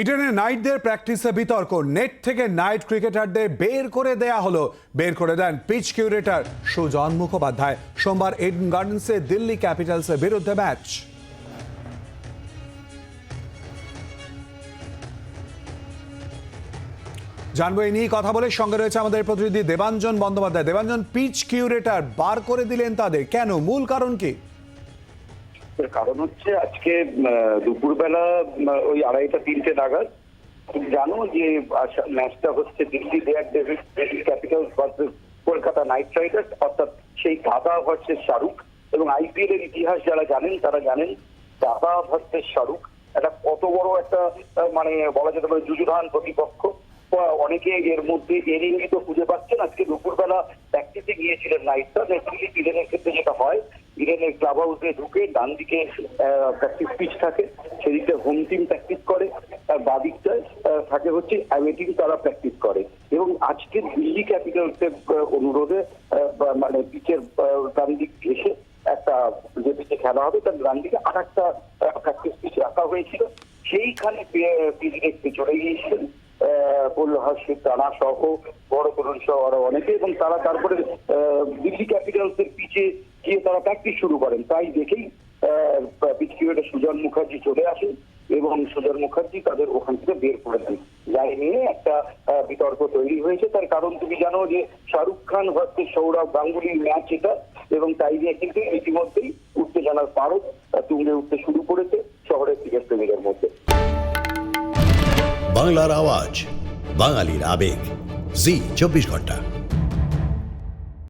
ইডেনে নাইটদের প্র্যাকটিসে বিতর্ক। নেট থেকে নাইট ক্রিকেটারদের বের করে দেয়া হলো। বের করে দেন পিচ কিউরেটার সুজন মুখোপাধ্যায়। সোমবার এডেন গার্ডেন্সে দিল্লি ক্যাপিটালসের বিরুদ্ধে ম্যাচ। জানব এই নিয়ে কথা বলে সঙ্গে রয়েছে আমাদের প্রতিনিধি দেবাঞ্জন বন্দ্যোপাধ্যায়। দেবাঞ্জন, পিচ কিউরেটার বার করে দিলেন তাদের। কেন? মূল কারণ কি? এর কারণ হচ্ছে আজকে দুপুরবেলা ওই আড়াইটা, তিনটে নাগাদ জানো যে ম্যাচটা হচ্ছে Delhi Daredevils Capitals versus Kolkata Knight Riders, অর্থাৎ সেই দাদা ভার্সেস শাহরুখ এবং আইপিএল এর ইতিহাস যারা জানেন, তারা জানেন দাদা ভার্সেস শাহরুখ একটা কত বড় একটা মানে বলা যেতে পারে যুযুধান প্রতিপক্ষ। অনেকে এর মধ্যে এর ইঙ্গিত খুঁজে পাচ্ছেন। আজকে দুপুরবেলা প্র্যাকটিসে গিয়েছিলেন নাইটটা দিল্লি ক্লাব হাউসে ঢুকে ডান দিকে প্র্যাকটিস পিচ থাকে, সেদিকে হোম টিম প্র্যাকটিস করে, আর বাঁ দিকটায় থাকে হচ্ছে অ্যাওয়ে তারা প্র্যাকটিস করে। এবং আজকে দিল্লি ক্যাপিটালসের অনুরোধে মানে পিচের ডান দিক এসে একটা যে পিচে খেলা হবে, তার ডান দিকে আর একটা প্র্যাকটিস পিচ রাখা হয়েছিল। সেইখানে পিচ চলে গিয়েছিলেন পল্লহাসের টানা সহ বড় করুন সহ আরও অনেকে, এবং তারা তারপরে দিল্লি ক্যাপিটালসের পিচে গিয়ে তারা প্র্যাকটিস শুরু করেন, তাই দেখেই পিচ কিউরেটার সুজন মুখার্জি চলে আসেন এবং সুজন মুখার্জি তাদের ওখান থেকে বের করে দেন। যাই নিয়ে একটা বিতর্ক তৈরি হয়েছে। তার কারণ তুমি জানো যে শাহরুখ খান ভার্সেস সৌরভ গাঙ্গুলির ম্যাচ এটা এবং তাই নিয়ে কিন্তু ইতিমধ্যেই উত্তেজনার পারদ তুঙ্গে উঠতে শুরু করেছে শহরের ক্রিকেট প্রেমীদের মধ্যে। বাংলার আওয়াজ, বাঙালির আবেগ। জি, চব্বিশ ঘণ্টা।